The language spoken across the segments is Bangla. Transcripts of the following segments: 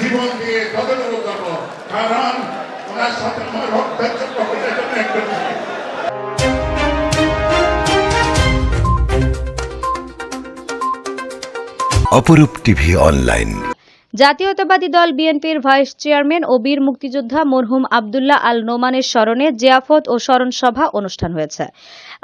জীবন দিয়ে তদন্ত কারণ ওনার সাথে আমার অপরূপ টিভি অনলাইন। জাতীয়তাবাদী দল বিএনপির ভাইস চেয়ারম্যান ও বীর মুক্তিযোদ্ধা মরহুম আবদুল্লাহ আল নোমানের স্মরণে জিয়াফত ও স্মরণ সভা অনুষ্ঠান হয়েছে।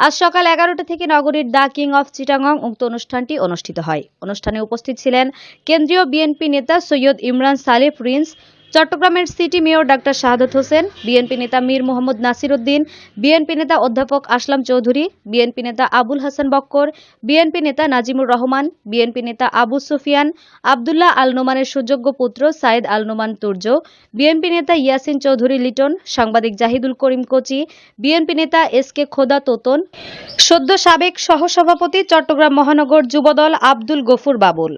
আজ সকাল এগারোটা থেকে নগরীর দ্য কিং অফ চিটাগং উক্ত অনুষ্ঠানটি অনুষ্ঠিত হয়। অনুষ্ঠানে উপস্থিত ছিলেন কেন্দ্রীয় বিএনপি নেতা সৈয়দ ইমরান সালে প্রিন্স চট্টগ্রামের city mayor doctor Shahadat Hossain, BNP নেতা মীর মোহাম্মদ নাসির উদ্দিন বিএনপি নেতা অধ্যাপক আসলাম চৌধুরী, বিএনপি নেতা আবুল হাসান বক্কর, বিএনপি নেতা নাজিমুর রহমান, বিএনপি নেতা আবু সুফিয়ান, আবদুল্লাহ আল নোমানের সুযোগ্য পুত্র সাইদ আল নোমান তুর্য, বিএনপি নেতা ইয়াসিন চৌধুরী লিটন, সাংবাদিক জাহিদুল করিম কোচি, বিএনপি নেতা এস কে খোদা তোতন, সদ্য সাবেক সহসভাপতি চট্টগ্রাম মহানগর যুবদল আব্দুল গফুর বাবুল।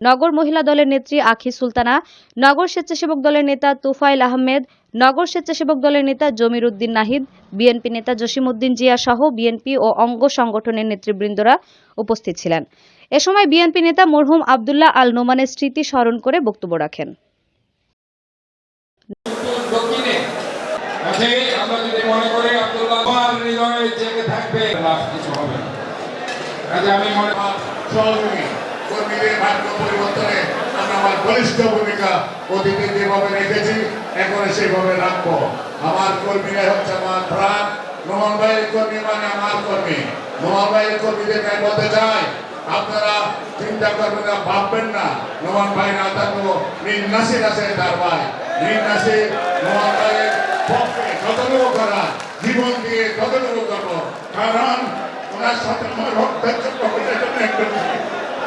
নগর মহিলা দলের নেত্রী আখি সুলতানা, নগর স্বেচ্ছাসেবক দলের নেতা তুফাইল আহমেদ, নগর স্বেচ্ছাসেবক দলের নেতা জমির উদ্দিন নাহিদ, বিএনপি নেতা জসিমউদ্দিন জিয়া সহ বিএনপি ও অঙ্গ সংগঠনের নেতৃবৃন্দরা উপস্থিত ছিলেন। এ সময় বিএনপি নেতা মরহুম আবদুল্লাহ আল নোমানের স্মৃতি স্মরণ করে বক্তব্য রাখেন। মনে করি আব্দুল্লাহ হৃদয়ে জেগে থাকবে কিছু হবে আমি মনে কর্মীদের ভাগ্য পরিবর্তনে আমরা আমার বলিষ্ঠ ভূমিকা অতীতে যেভাবে রেখেছি, এখন সেইভাবে রাখব। আমার কর্মীরা হচ্ছে আমার প্রাণ। ভাইয়ের কর্মী মানে আমার কর্মী। মোহন ভাইয়ের কর্মীদেরকে বলতে চাই, আপনারা চিন্তা করবেন না ভাববেন না। নোমান ভাই না থাকব, নীল আছে তার ভাই। নীল নাসির নোমান ভাইয়ের পক্ষে যতটুকু করা জীবন দিয়ে ততটুকু করব। কারণ ওনার সাথে আমার রক্তের চক্র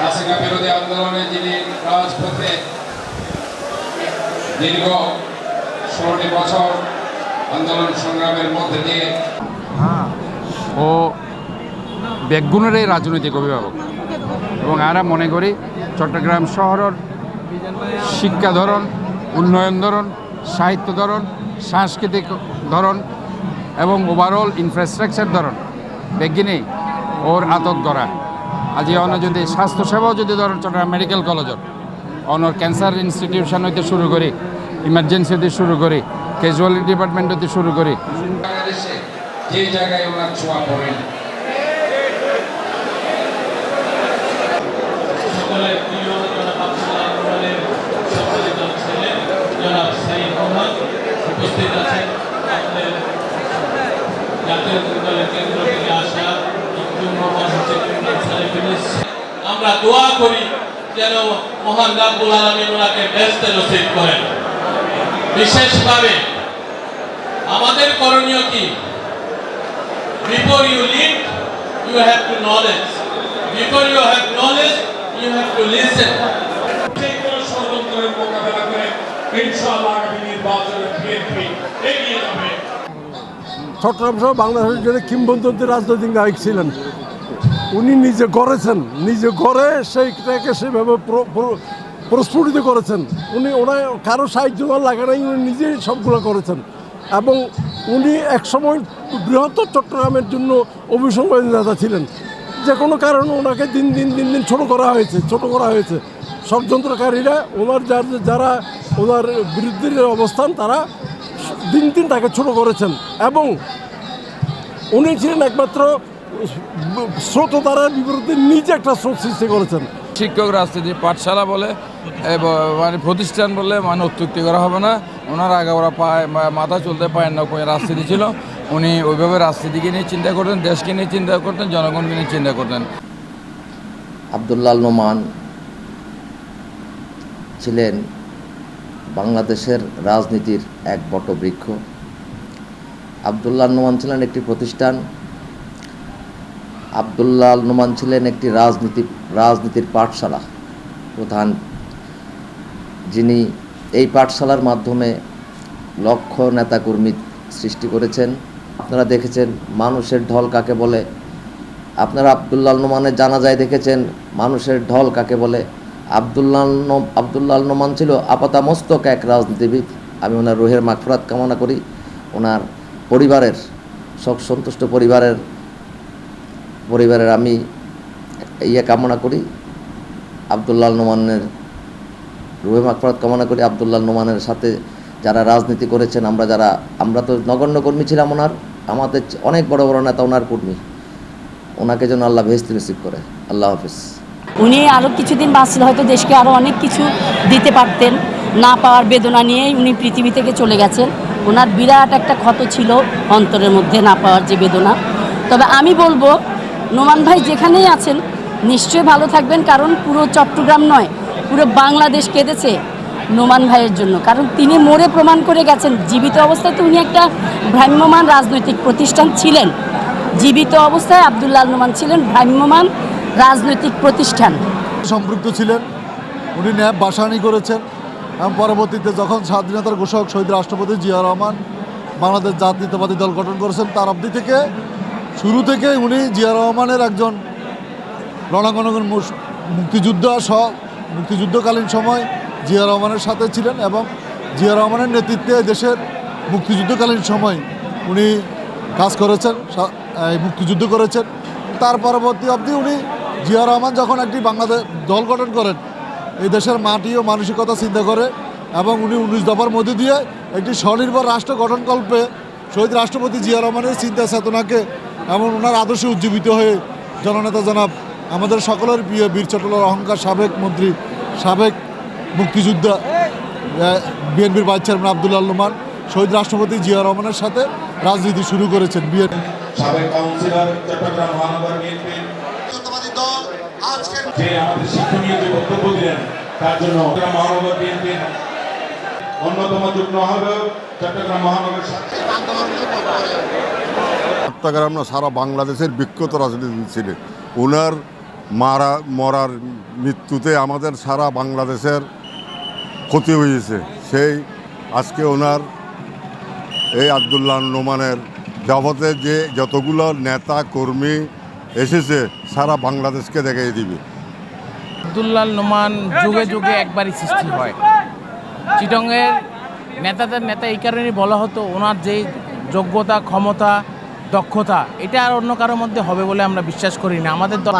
হাসিনা বিরোধী আন্দোলনে যিনি রাজপথে দীর্ঘ ষোলোটি বছর আন্দোলন সংগ্রামের মধ্যে দিয়ে ও বেগুনেরই রাজনৈতিক অভিভাবক। এবং আমরা মনে করি চট্টগ্রাম শহরের শিক্ষা ধরন, উন্নয়ন ধরন, সাহিত্য ধরন, সাংস্কৃতিক ধরন এবং ওভারঅল ইনফ্রাস্ট্রাকচার ধরন বেগিনি ওর আতক ধরা আজি অন্য যদি স্বাস্থ্যসেবাও যদি ধরেন চট্টগ্রাম মেডিকেল কলেজত অনর ক্যান্সার ইনস্টিটিউশন হইতে শুরু করি ইমার্জেন্সি হইতে শুরু করি ক্যাজুয়ালিটি ডিপার্টমেন্ট হইতে শুরু করি। যে জায়গায় ওনার ছোঁয়া পড়েন উপস্থিত আছেন জাতীয় দলের কেন্দ্র থেকে আসা ইকদুম মোহাম্মদ হোসেন আমরা দোয়া করি যেন মহান রাব্বুল আলামিন ওনাকে ব্যস্ত নসিব করেন। বিশেষভাবে আমাদের করণীয় কি? Before you lead, you have to knowledge. Before you have knowledge, you have to listen. যে ষড়যন্ত্রের মোকাবেলা করে ইনশাআল্লাহ আগামী নির্বাচনে বিএনপি এগিয়ে যাবে। চট্টগ্রাম সহ বাংলাদেশের জন্য কিংবদন্তি রাজনৈতিক নায়ক ছিলেন। উনি নিজে গড়েছেন নিজে গড়ে সেইটাকে সেভাবে প্র- প্র- প্রস্ফুটিত করেছেন। উনি ওনার কারও সাহায্য লাগে নাই, উনি নিজেই সবগুলো করেছেন। এবং উনি একসময় বৃহত্তর চট্টগ্রামের জন্য অভিসংবাদী নেতা ছিলেন। যে কোনো কারণে ওনাকে দিন দিন দিন দিন ছোট করা হয়েছে, ছোট করা হয়েছে। ষড়যন্ত্রকারীরা ওনার যার, যারা ওনার বিরুদ্ধে অবস্থান, তারা দিন দিন তাকে ছোট করেছেন। এবং উনি ছিলেন একমাত্র স্রোতধারার বিপরীতে নিজে একটা স্রোত সৃষ্টি করেছেন। শিক্ষক রাজনীতি পাঠশালা বলে এবং মানে প্রতিষ্ঠান বলে মানে অত্যুক্তি করা হবে না। ওনার আগে ওরা পায় মাথা চলতে পায় না কোনো রাজনীতি ছিল। উনি ওইভাবে রাজনীতিকে নিয়ে চিন্তা করতেন দেশকে নিয়ে চিন্তা করতেন জনগণকে নিয়ে চিন্তা করতেন। আবদুল্লাল নোমান ছিলেন বাংলাদেশের রাজনীতির এক বটবৃক্ষ। আবদুল্লাহ নোমান ছিলেন একটি প্রতিষ্ঠান আবদুল্লাহ নোমান ছিলেন একটি রাজনীতি, রাজনীতির পাঠশালা প্রধান। যিনি এই পাঠশালার মাধ্যমে লক্ষ নেতাকর্মী সৃষ্টি করেছেন। আপনারা দেখেছেন, মানুষের ঢল কাকে বলে? আপনারা আবদুল্লাল নোমানের জানাজায় দেখেছেন, মানুষের ঢল কাকে বলে? আবদুল্লাল নো- আবদুল্লাল নোমান ছিল আপাতামস্তক এক রাজনীতিবিদ। আমি ওনার রোহের মাগফরাত কামনা করি। ওনার পরিবারের, শোক সন্তুষ্ট পরিবারের পরিবারের আমি ইয়ে কামনা করি আবদুল্লাল নোমানের রুহে মাকফরাত কামনা করি, আবদুল্লাহ নোমানের সাথে যারা রাজনীতি করেছেন, আমরা যারা, আমরা তো নগণ্য কর্মী ছিলাম ওনার, আমাদের অনেক বড় বড় নেতা ওনার কর্মী। ওনাকে যেন আল্লাহ ভেস্তি নসিব করে। আল্লাহ হাফিজ। উনি আরও কিছুদিন বাঁচলে হয়তো দেশকে আরও অনেক কিছু দিতে পারতেন, না পাওয়ার বেদনা নিয়েই উনি পৃথিবী থেকে চলে গেছেন। ওনার বিরাট একটা ক্ষত ছিল অন্তরের মধ্যে না পাওয়ার যে বেদনা। তবে আমি বলব নোমান ভাই যেখানেই আছেন, নিশ্চয়ই ভালো থাকবেন, কারণ পুরো চট্টগ্রাম নয়, পুরো বাংলাদেশ কেঁদেছে নোমান ভাইয়ের জন্য। কারণ তিনি মরে প্রমাণ করে গেছেন, জীবিত অবস্থায় তো উনি একটা ভ্রাম্যমান রাজনৈতিক প্রতিষ্ঠান ছিলেন। জীবিত অবস্থায় আবদুল্লাহ নোমান ছিলেন ভ্রাম্যমান রাজনৈতিক প্রতিষ্ঠান। সম্পৃক্ত ছিলেন, উনি ন্যাব বাসানি করেছেন। এবং পরবর্তীতে যখন স্বাধীনতার ঘোষক শহীদ রাষ্ট্রপতি জিয়া রহমান বাংলাদেশ জাতীয়তাবাদী দল গঠন করেছেন, তার অবধি থেকে শুরু থেকে উনি জিয়া রহমানের একজন রণাঙ্গন মুক্তিযোদ্ধা সহ মুক্তিযুদ্ধকালীন সময় জিয়া রহমানের সাথে ছিলেন এবং জিয়া রহমানের নেতৃত্বে দেশের মুক্তিযুদ্ধকালীন সময় উনি কাজ করেছেন মুক্তিযুদ্ধ করেছেন। তার পরবর্তী অবধি উনি জিয়া রহমান যখন একটি বাংলাদেশ দল গঠন করেন, এই দেশের মাটি ও মানসিকতা চিন্তা করে এবং উনি উনিশ দফার মধ্যে দিয়ে একটি স্বনির্ভর রাষ্ট্র গঠনকল্পে শহীদ রাষ্ট্রপতি জিয়া রহমানের চিন্তা চেতনাকে এবং ওনার আদর্শে উজ্জীবিত হয়ে জননেতা জনাব আমাদের সকলের প্রিয় বীর চট্টলার অহংকার সাবেক মন্ত্রী সাবেক মুক্তিযোদ্ধা বিএনপির ভাইস চেয়ারম্যান আবদুল্লাহ রহমান শহীদ রাষ্ট্রপতি জিয়া রহমানের সাথে রাজনীতি শুরু করেছেন বিএনপি। সাবেক কাউন্সিলর চট্টগ্রাম মহানগর বিএনপি। যে আমাদের শিক্ষণীয় যে বক্তব্য দিলেন তার জন্য চট্টগ্রাম মহানগর বিএনপির অন্যতম যুগ্ম আহ্বায়ক চট্টগ্রাম মহানগর চট্টগ্রাম না সারা বাংলাদেশের বিক্ষত রাজনীতি ছিলেন। ওনার মারা, মরার মৃত্যুতে আমাদের সারা বাংলাদেশের ক্ষতি হয়েছে। সেই আজকে ওনার এই আবদুল্লাহ নোমানের যাবতে যে যতগুলো নেতা, কর্মী এসেছে, সারা বাংলাদেশকে দেখিয়ে দিবে। আবদুল্লাল নোমান যুগে যুগে একবারই সৃষ্টি হয়। চিটংয়ের নেতাদের নেতা এই কারণেই বলা হতো, ওনার যে যোগ্যতা, ক্ষমতা দক্ষতা এটা আর অন্য কারোর মধ্যে হবে বলে আমরা বিশ্বাস করি না। আমাদের দল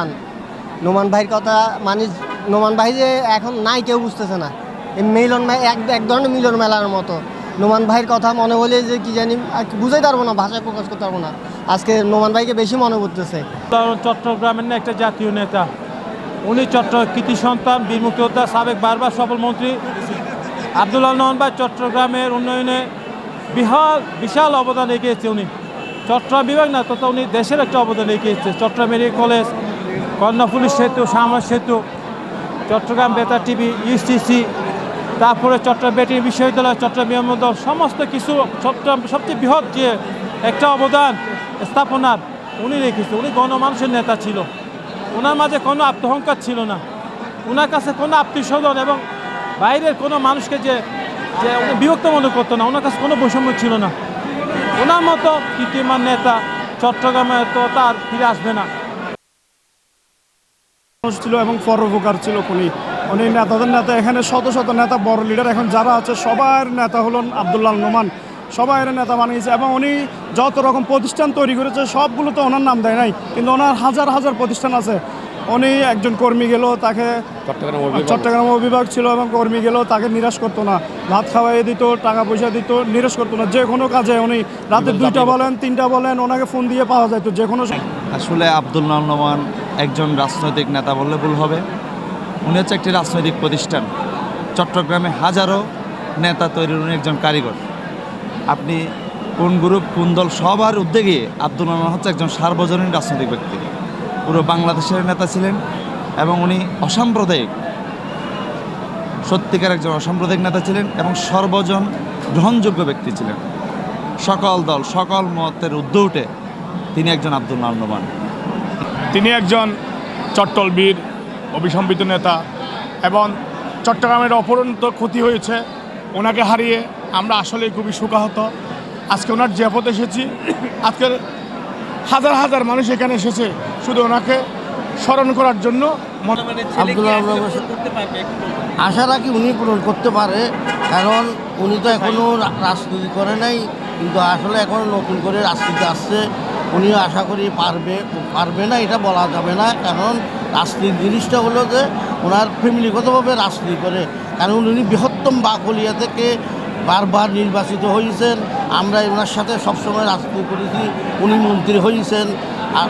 নোমান ভাইয়ের কথা মানে নোমান ভাই যে এখন নাই কেউ বুঝতেছে না। এই মিলন এক এক ধরনের মিলন মেলার মতো। নোমান ভাইয়ের কথা মনে হলে যে কি জানি আর কি বুঝাই পারব না ভাষায় প্রকাশ করতে পারব না। আজকে নোমান ভাইকে বেশি মনে করতেছে চট্টগ্রামের না একটা জাতীয় নেতা। উনি চট্ট কৃতি সন্তান বীর মুক্তিযোদ্ধা সাবেক বারবার সফল মন্ত্রী। আবদুল্লাহ নহন ভাই চট্টগ্রামের উন্নয়নে বিহাল বিশাল অবদান এগিয়েছে উনি। চট্টগ্রাম বিভাগ না, তথা উনি দেশের একটা অবদান এগিয়েছে চট্টগ্রাম মেডিকেল কলেজ, কর্ণফুলি সেতু শাহমার সেতু, চট্টগ্রাম বেতার টিভি ইউসিসি তারপরে চট্টগ্রাম বেটিং বিশ্ববিদ্যালয়, চট্টগ্রাম বিমানবন্দর, সমস্ত কিছু চট্টগ্রাম সবচেয়ে বৃহৎ যে একটা অবদান স্থাপনার উনি রেখেছে। উনি গণমানুষের নেতা ছিল। ওনার মাঝে কোনো আত্মহংকার ছিল না। ওনার কাছে কোনো আত্মীয় স্বজন এবং বাইরের কোনো মানুষকে যে যে উনি বিরক্ত মনে করতো না ওনার কাছে কোনো বৈষম্য ছিল না। ওনার মতো কীর্তিমান নেতা চট্টগ্রামে তো তার ফিরে আসবে না। ছিল এবং পরোপকার ছিল উনি উনি নেতাদের নেতা, এখানে শত শত নেতা, বড় লিডার এখন যারা আছে, সবার নেতা হলেন আবদুল্লাহ নোমান। সবাই এরা নেতা বানিয়েছে এবং উনি যত রকম প্রতিষ্ঠান তৈরি করেছে সবগুলো তো ওনার নাম দেয় নাই। কিন্তু ওনার হাজার হাজার প্রতিষ্ঠান আছে। উনি একজন কর্মী গেল তাকে চট্টগ্রাম অভিভাবক। ছিল এবং কর্মী গেল তাকে নিরাশ করতো না। ভাত খাওয়াই দিত টাকা পয়সা দিত নিরাশ করতো না। যে কোনো কাজে উনি রাতে দুইটা বলেন তিনটা বলেন ওনাকে ফোন দিয়ে পাওয়া যেত যে কোনো আসলে আবদুল্লাহ নোমান একজন রাজনৈতিক নেতা বললে ভুল হবে। উনি হচ্ছে একটি রাজনৈতিক প্রতিষ্ঠান। চট্টগ্রামে হাজারো নেতা তৈরির উনি একজন কারিগর। আপনি কোন গ্রুপ কোন দল সবার উদ্যোগে আব্দুল রহমান হচ্ছে একজন সার্বজনীন রাজনৈতিক ব্যক্তি। পুরো বাংলাদেশের নেতা ছিলেন এবং উনি অসাম্প্রদায়িক। সত্যিকার একজন অসাম্প্রদায়িক নেতা ছিলেন এবং সর্বজন গ্রহণযোগ্য ব্যক্তি ছিলেন। সকল দল, সকল মতের ঊর্ধ্বে উঠে তিনি একজন আব্দুল রহমান তিনি একজন চট্টল বীর অবিসম্বিত নেতা এবং চট্টগ্রামের অপরন্ত ক্ষতি হয়েছে, ওনাকে হারিয়ে আমরা আসলে খুবই শোকাহত। আজকে ওনার জিয়াফত এসেছি। আজকের হাজার হাজার মানুষ এখানে এসেছে শুধু ওনাকে স্মরণ করার জন্য। আশা রাখি উনি পূরণ করতে পারে কারণ উনি তো এখনও রাজনীতি করে নাই কিন্তু আসলে এখন নতুন করে রাজনীতি আসছে। উনিও আশা করি পারবে পারবে না এটা বলা যাবে না কারণ রাজনীতি জিনিসটা হলো যে ওনার ফ্যামিলিগতভাবে রাজনীতি করে কারণ উনি বৃহত্তম বাকলিয়া থেকে বারবার নির্বাচিত হয়েছেন। আমরা ওনার সাথে সবসময় রাজনীতি করেছি। উনি মন্ত্রী হয়েছেন। আর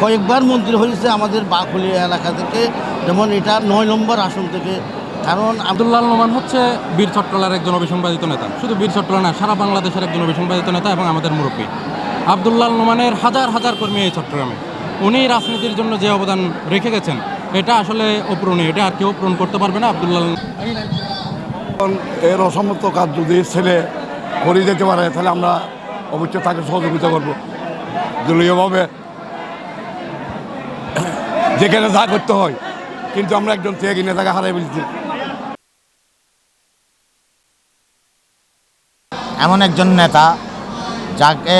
কয়েকবার মন্ত্রী হয়েছে আমাদের বাকলিয়া এলাকা থেকে। যেমন এটা নয় নম্বর আসন থেকে। কারণ আব্দুল্লাহ নোমান হচ্ছে বীর চট্টলার একজন অবিসংবাদিত নেতা। শুধু বীর চট্টলা না সারা বাংলাদেশের একজন অবিসংবাদিত নেতা এবং আমাদের মুরব্বী। আব্দুল্লাহ নোমানের হাজার হাজার কর্মী এই চট্টগ্রামে। উনি রাজনীতির জন্য যে অবদান রেখে গেছেন এটা আসলে অপূরণীয়। এটা আর কেউ পূরণ করতে পারবে না আব্দুল্লাহ এর অসম্মত কাজ যদি ছেলে করে যেতে পারে, তাহলে আমরা অবশ্যই তাকে সহযোগিতা করব। দলীয়ভাবে যেখানে যা করতে হয়, কিন্তু আমরা একজন ত্যাগী নেতাকে হারাই ফেলছি। এমন একজন নেতা যাকে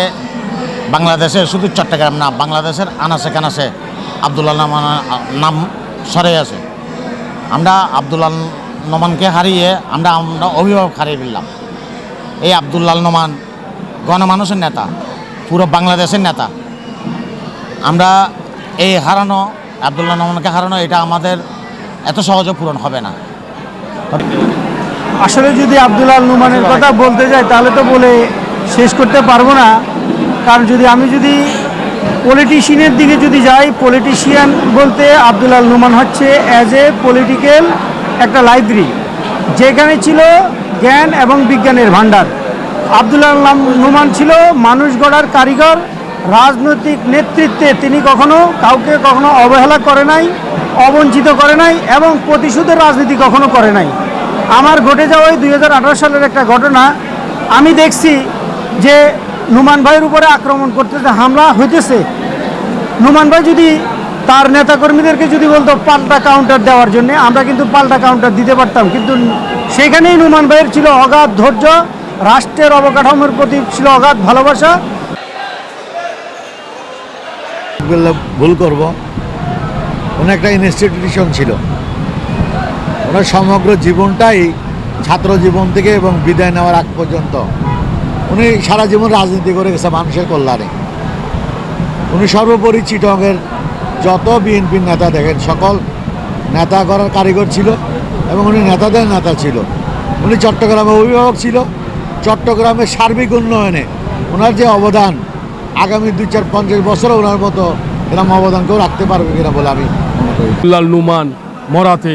বাংলাদেশে শুধু চট্টগ্রাম না, বাংলাদেশের আনাসে কানাসে আবদুল্লাহ নোমানের নাম সরে আছে। আমরা আবদুল্লাহ নোমানকে হারিয়ে আমরা আমরা অভিভাবক হারিয়ে ফেললাম। এই আবদুল্লাল নোমান, গণমানুষের নেতা, পুরো বাংলাদেশের নেতা। আমরা এই হারানো, আবদুল্লাহ নোমানকে হারানো, এটা আমাদের এত সহজে পূরণ হবে না। আসলে যদি আব্দুল্লাহ নুমানের কথা বলতে যাই, তাহলে তো বলে শেষ করতে পারব না। কারণ যদি আমি যদি পলিটিশিয়ানের দিকে যদি যাই পলিটিশিয়ান বলতে আব্দুল্লাহ নুমান হচ্ছে অ্যাজ এ পলিটিক্যাল একটা লাইব্রেরি। যেখানে ছিল জ্ঞান এবং বিজ্ঞানের ভাণ্ডার। আব্দুল্লাহ নাম- নুমান ছিল, মানুষ গড়ার কারিগর, রাজনৈতিক নেতৃত্বে তিনি কখনো কাউকে কখনো অবহেলা করে নাই, অবঞ্চিত করে নাই এবং প্রতিশোধের রাজনীতি কখনো করে নাই। আমার ঘটে যাওয়া ওই দুই হাজার আঠারো সালের একটা ঘটনা, আমি দেখছি যে নুমান ভাইয়ের উপরে আক্রমণ করতেছে হামলা হইতেছে। নুমান ভাই যদি তার নেতাকর্মীদেরকে যদি বলতো পাল্টা কাউন্টার দেওয়ার জন্য, আমরা কিন্তু পাল্টা কাউন্টার দিতে পারতাম। কিন্তু সেখানেই নুমান ভাইয়ের ছিল অগাধ ধৈর্য, রাষ্ট্রের অবকাঠামোর প্রতি ছিল অগাধ ভালোবাসা। ভুল করব। উনি একটা ইনস্টিটিউশন ছিল। ওনার সমগ্র জীবনটাই ছাত্র জীবন থেকে এবং বিদায় নেওয়ার আগ পর্যন্ত উনি সারা জীবন রাজনীতি করে গেছে মানুষের কল্যাণে। উনি সর্বোপরি চিটংয়ের যত বিএনপির নেতা দেখেন, সকল নেতা করার কারিগর ছিল এবং উনি নেতাদের নেতা ছিল। উনি চট্টগ্রামের অভিভাবক ছিল। চট্টগ্রামের সার্বিক উন্নয়নে ওনার যে অবদান, আগামী দুই চার পঞ্চাশ বছরও ওনার মতো এরকম অবদান কেউ রাখতে পারবে কিনা বলে আমি মনে নুমান মরাতে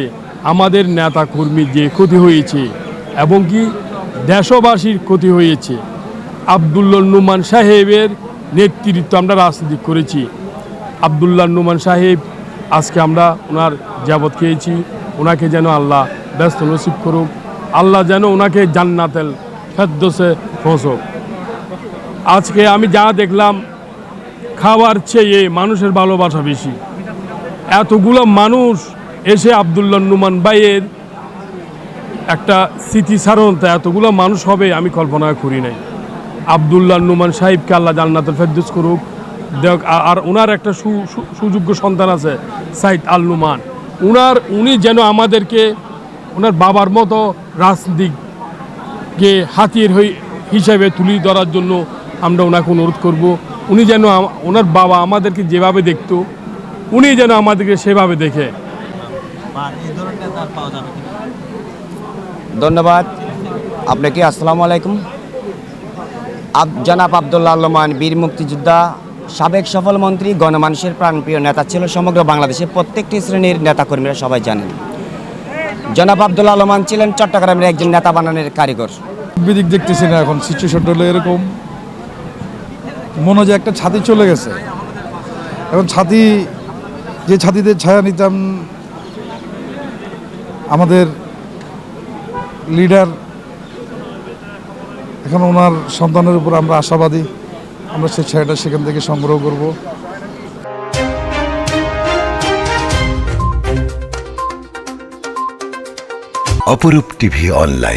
আমাদের নেতা কর্মীর যে ক্ষতি হয়েছে এবং কি দেশবাসীর ক্ষতি হয়েছে, আবদুল্লাহ নুমান সাহেবের নেতৃত্ব আমরা রাজনীতি করেছি। আবদুল্লাহ নুমান সাহেব, আজকে আমরা ওনার যাবত খেয়েছি। ওনাকে যেন আল্লাহ ব্যস্ত নসিব করুক। আল্লাহ যেন ওনাকে জান্নাতেল ফেদ্দোসে পৌঁছক। আজকে আমি যা দেখলাম, খাওয়ার চেয়ে মানুষের ভালোবাসা বেশি। এতগুলো মানুষ এসে আবদুল্লাহ নুমান ভাইয়ের একটা স্মৃতিচারণতা এতগুলো মানুষ হবে আমি কল্পনা করি নাই। আবদুল্লাহ নুমান সাহিবকে আল্লাহ জান্নাতুল ফেরদৌস করুক। আর ওনার একটা সু- সু- সুযোগ্য সন্তান আছে সাইদ আল নুমান। উনার উনি যেন আমাদেরকে ওনার বাবার মতো রাজনীতিককে হাতির হই হিসাবে তুলে ধরার জন্য আমরা ওনাকে অনুরোধ করব। উনি যেন ওনার বাবা আমাদেরকে যেভাবে দেখত উনি যেন আমাদেরকে সেভাবে দেখে। ধন্যবাদ। আপনাকে আসসালামু আলাইকুম? আব জনাব আবদুল্লাহ আলমান বীর মুক্তিযোদ্ধা সাবেক সফল মন্ত্রী, গণমানুষের প্রাণপ্রিয় নেতা ছিল সমগ্র বাংলাদেশের প্রত্যেকটি শ্রেণির নেতাকর্মীরা সবাই জানেন। জনাব আবদুল্লাহ আলমান ছিলেন চট্টগ্রামের একজন নেতা বানানোর কারিগর। বিদিক দেখতেছি না এখন সিচুয়েশনটা হলো এরকম। মনে যে একটা ছাতি চলে গেছে। এখন ছাতি, যে ছাতিদের ছায়া নিতাম, আমাদের লিডার এখন ওনার সন্তানের উপর আমরা আশাবাদী। আমরা সেই ছায়াটা সেখান থেকে সংগ্রহ করব। অপরূপ টিভি অনলাইন।